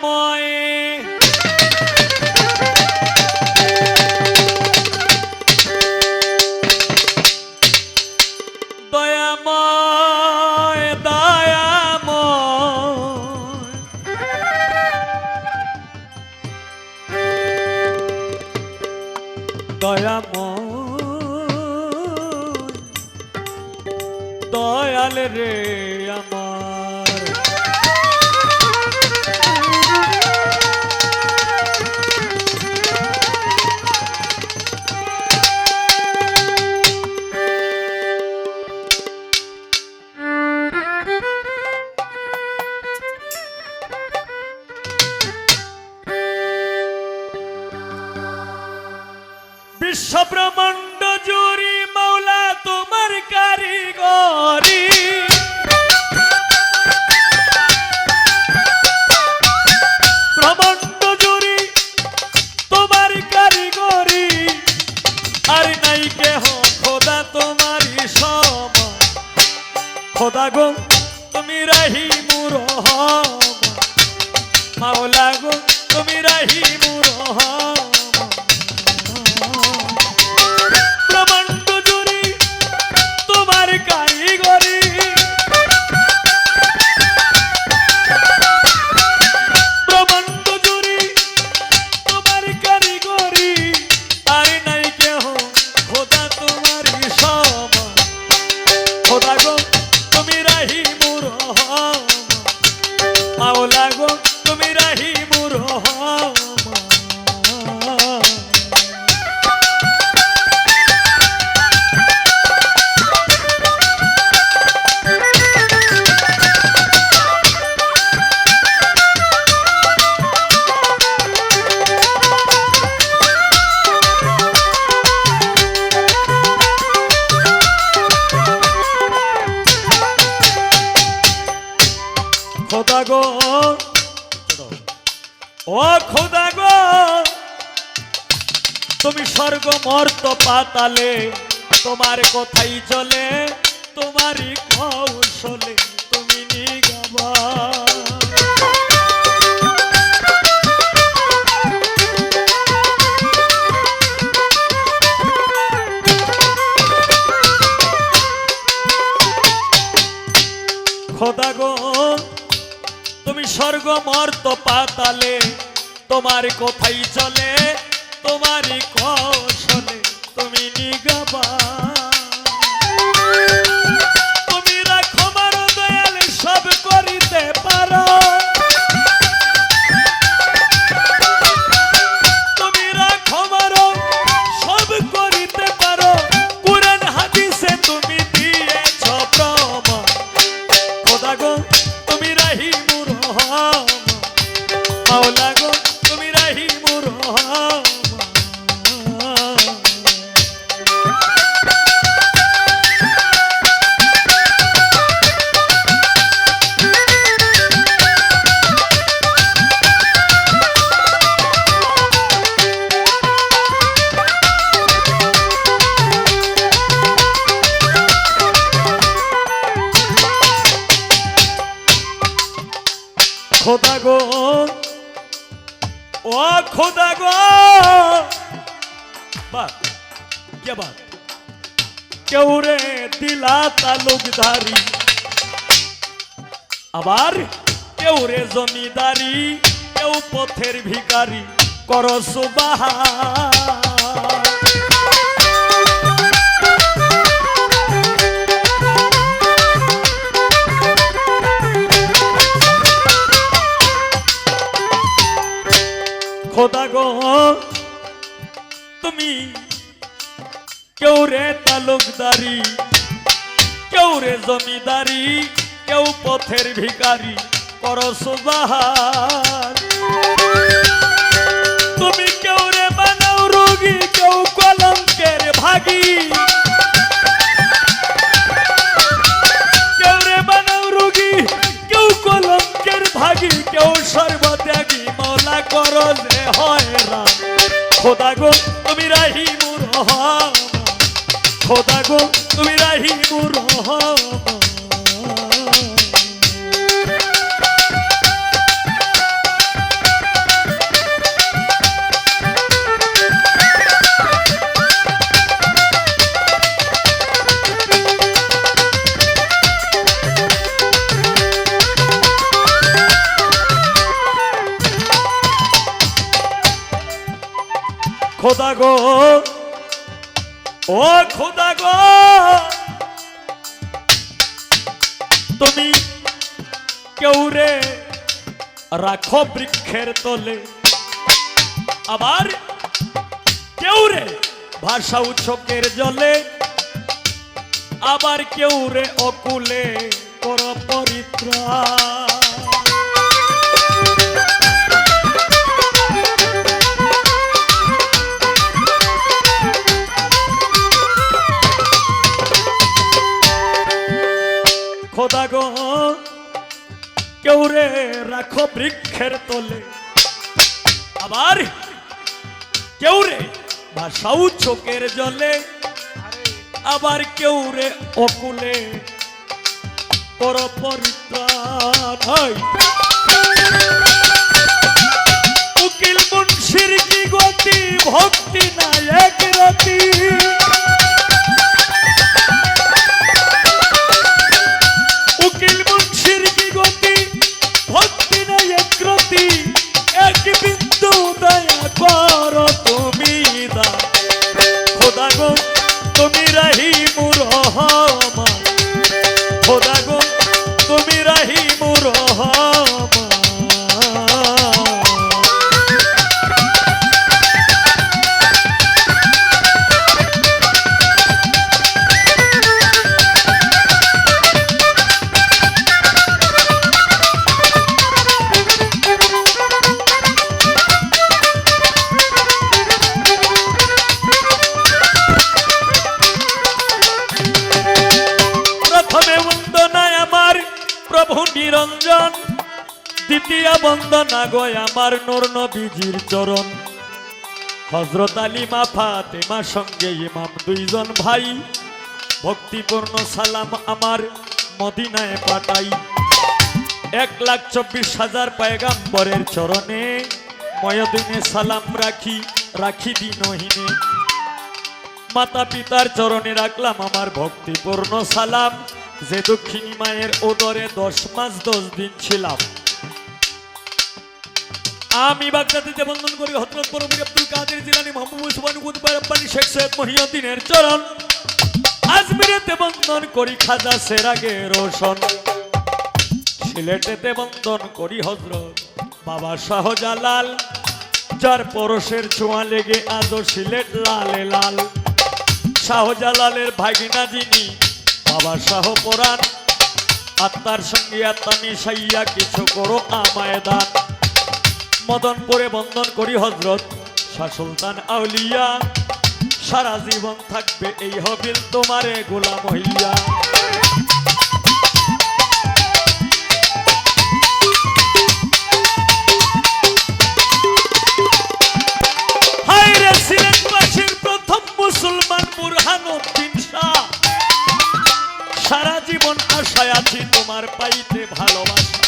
দয়াময় দয়াময় দয়াময়। দয়াময় দয়াল রে আমার। বিশ্ব ব্রহ্মাণ্ড জুড়ি মাওলা তোমার কারিগরি। ব্রহ্মাণ্ড জুড়ি তোমার কারিগরি। আর নাই কেহ, খোদা তোমারই সম খোদা গো, তুমি রাহি মুর মাওলা গো, তুমি রাহি মুর খোদা গো! তুমি স্বর্গ মর্ত পাতালে তোমার কথাই চলে তোমারই কৌশলে। মর্ত পাতালে, তোমার কোথায় চলে? তোমার কৌশলে তুমি নিগাবা। তুমি রাখো মারো দয়াল, সব করিতে পারো। খোদা গো! বাহ, কে বাত কেউ রে দিলা তালুকদারি। আবার কেউ রে জমিদারি, কেউ পথের ভিকারি করো সুবাহা। কেউ রে তালুকদারি কেউ রে জমিদারি, কেউ পথের ভিখারি, কর সুবাহার। তুমি কেউ রে বানাও রোগী, কেউ কলঙ্কের ভাগী। কেউ রে বানাও রোগী, কেউ কলঙ্কের ভাগী, কেউ সর্বত্যাগী, মৌলা করো যে হয় রাম। খোদা গো তুমি রাহি মুর খোদা গো তুমি রাহি মুর গো। ও খোদা গো। তুমি কেউ রে রাখো বৃক্ষের তলে। আবার কেউ রে ভাষা উৎসকের জলে। আবার কেউ রে অকুলে কর পরিত্রা খোদা গো কেউ রে রাখো বৃক্ষের তলে। আবার কেউ রে ভাষাও চোখের জলে। আবার কেউ রে অকুলে। পর পরিত্রাণ উকিল মুন্সির কি গতি ভক্তি না প্রভু নিরঞ্জন, দ্বিতীয় বন্দনা গয় আমার নূর নবীজির চরণ। হজরত আলী মা ফাতেমা সঙ্গে ইমাম দুইজন ভাই, ভক্তিপূর্ণ সালাম আমার মদিনায় পাঠাই। এক লাখ চব্বিশ হাজার পায়গাম্বরের চরণে ময়দিনে সালাম রাখি রাখি দিনহীনে মাতা পিতার চরণে রাখলাম আমার ভক্তিপূর্ণ সালাম। যে দক্ষিণী মায়ের ওদরে দশ মাস দশ দিন ছিলাম। আমি বাগদাদিতে বন্ধন করি, হজরত পরমীর আব্দুল কাদের জিলানি মোহাম্মদ উসমান কুতুবার আব্বানি শেখ সৈয়দ মহিউদ্দিনের চরণ। আজমিরেতে বন্ধন করি খাজা সেরাগে রোশন। সিলেটেতে বন্ধন করি হজরত বাবা শাহজালাল। যার পরশের ছোঁয়া লেগে আজও সিলেট লালে লাল। শাহজালালের ভাগিনা যিনি বাবা শাহ পরাণ আত্মার সঙ্গে আত্মা মিশাইয়া কিছু করো আমায় দান মদনপুরে বন্ধন করি হজরত শাহ সুলতান আউলিয়া। সারা জীবন থাকবে এই হবিল তোমারে গোলাম হইয়া। আশায় আছি তোমার পাইতে ভালোবাসা?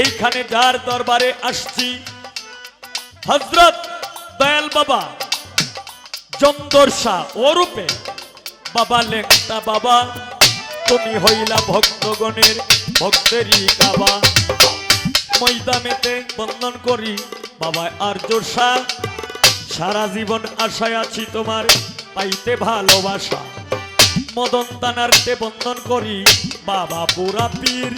এইখানে যার দরবারে আসছি হজরত দয়াল বাবা জমদর ওরূপে বাবা লেখতা বাবা, তুমি হইলা ভক্তগণের ভক্তেরই কাবা। ময়দানেতে বন্ধন করি, বাবা আর্য শাহ। সারা জীবন আশায় আছি তোমার পাইতে ভালোবাসা। মদন তানারতে বন্ধন করি, বাবা পুরা পীর।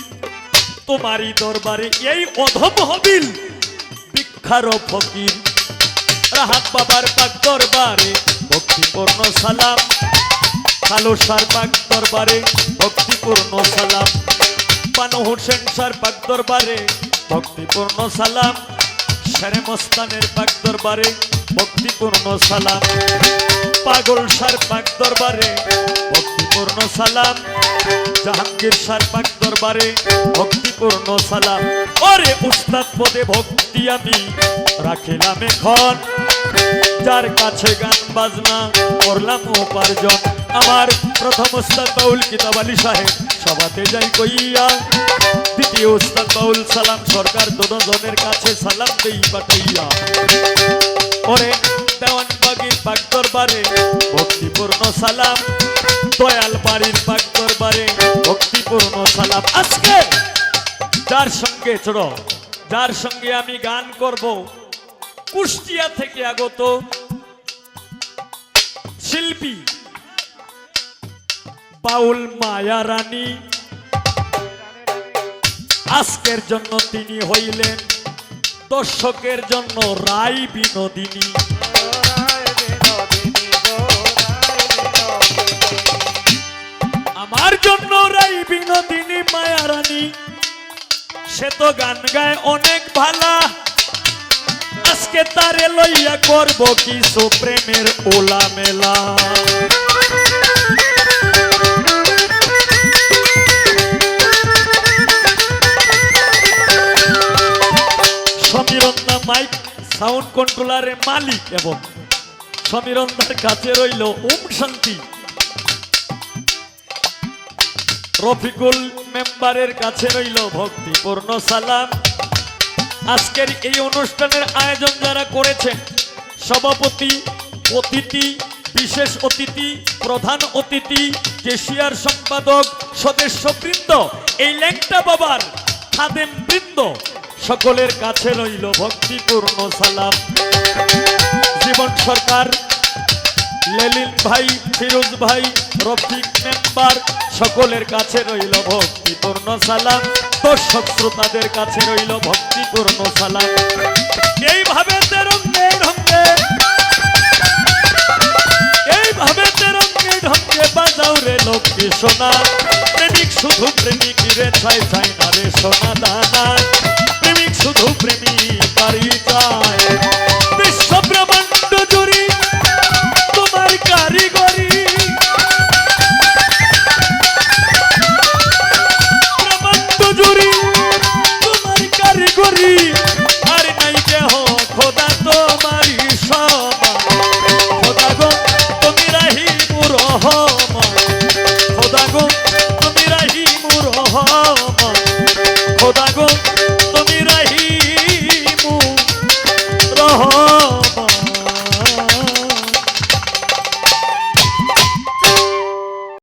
তোমারই দরবারে এই অধম হবিল বিখ্যার ফকির। রাহাত বাবার পাক দরবারে ভক্তিপূর্ণ সালাম। কালো সার পাক দরবারে ভক্তিপূর্ণ সালাম। পানু হোসেন সার পাক দরবারে ভক্তিপূর্ণ সালাম। শেরে মস্তানের পাক দরবারে ভক্তিপূর্ণ সালাম। পাগল সার পাক দরবারে ভক্তিপূর্ণ সালাম। জাহাঙ্গীর সার পাক দরবারে ভক্তিপূর্ণ সালাম। ওরে উস্তাদ পদে ভক্তি আমি রাখিলাম এখন। যার কাছে গান, বাজনা করলাম উপার্জন। আমার প্রথম উস্তাদ বাউল কিতাব আলী সাহেব, সভাতে যাই কইয়া। দ্বিতীয় উস্তাদ বাউল সালাম সরকার দুজনের কাছে সালাম দেই পাঠাইয়া। ওরে দেওয়ান বাগির পাক দরবারে, ভক্তিপূর্ণ সালাম। দয়াল বাড়ির পাক দরবারে, ভক্তিপূর্ণ সালাম। আজকে যার সঙ্গে ছোড়ো যার সঙ্গে আমি গান করব, কুষ্টিয়া থেকে আগত শিল্পী বাউল মায়া রানী। আজকের জন্য তিনি হইলেন দর্শকের জন্য রায় বিনোদিনী। আমার জন্য রাই বিনোদিনী মায়া রানী সে তো গান গায় অনেক ভালা। আজকে তারে লইয়া করব কিছু প্রেমের ওলা মেলা সাউন্ড কন্ট্রোলারের মালিক এবং সমীরন্দার কাছে রইল ওম শান্তি রফিকুল মেম্বারের কাছে রইল ভক্তিপূর্ণ সালাম আজকের এই অনুষ্ঠানের আয়োজন যারা করেছেন, সভাপতি, অতিথি, বিশেষ অতিথি, প্রধান অতিথি, কেশিয়ার সম্পাদক, সদস্যবৃন্দ, এই ল্যাংটা বাবার খাদেম বৃন্দ সকলের কাছে রইল ভক্তিপূর্ণ সালাম। জীবন সরকার, লেলিন ভাই, ফিরোজ ভাই, রফিক মেম্বার, সকলের কাছে রইল ভক্তিপূর্ণ সালাম। দর্শক শ্রোতাদের কাছে রইল ভক্তিপূর্ণ সালাম। এইভাবে এইভাবে তেরঙ্গে ঢঙ্গে বাজাও রে লক্ষ্মী সোনা। প্রেমিক শুধু প্রেমিক রে, ছাই ছাই না রে সোনা দানা। শুধু প্রেমী বাড়ি যায়